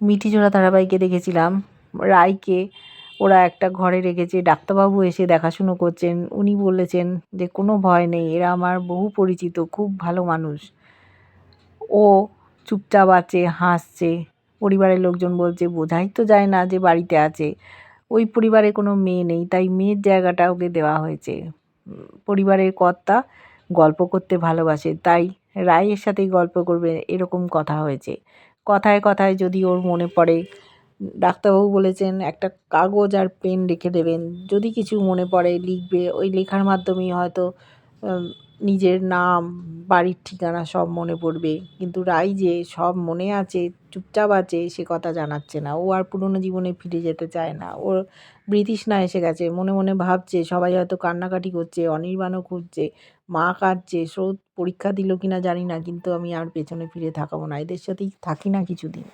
মিঠিজোড়া ধারাবাহিকে দেখেছিলাম। রায়কে ওরা একটা ঘরে রেখেছে। ডাক্তারবাবু এসে দেখাশুনো করছেন। উনি বলেছেন যে, কোনো ভয় নেই। এরা আমার বহু পরিচিত, খুব ভালো মানুষ। ও চুপচাপ আছে, হাসছে। পরিবারের লোকজন বলছে, বোঝাই তো যায় না যে বাড়িতে আছে। ওই পরিবারে কোনো মেয়ে নেই, তাই মেয়ের জায়গাটা ওকে দেওয়া হয়েছে। পরিবারের কর্তা গল্প করতে ভালোবাসে, তাই রায়ের সাথেই গল্প করবে, এরকম কথা হয়েছে। কথায় কথায় যদি ওর মনে পড়ে, ডাক্তারবাবু বলেছেন একটা কাগজ আর পেন রেখে দেবেন। যদি কিছু মনে পড়ে, লিখবে। ওই লেখার মাধ্যমেই হয়তো নিজের নাম বাড়ির ঠিকানা সব মনে পড়বে। কিন্তু রাই যে সব মনে আছে, চুপচাপ আছে, সে কথা জানাচ্ছে না। ও আর পুরনো জীবনে ফিরে যেতে চায় না। ওর বৃতৃষ্ণা এসে গেছে। মনে মনে ভাবছে, সবাই হয়তো কান্নাকাটি করছে, অনির্বাণও খুঁজছে, মা কাঁদছে, স্রোত পরীক্ষা দিল কিনা জানি না, কিন্তু আমি আর পেছনে ফিরে থাকাবো না। এদের সাথেই থাকি না কিছুদিন।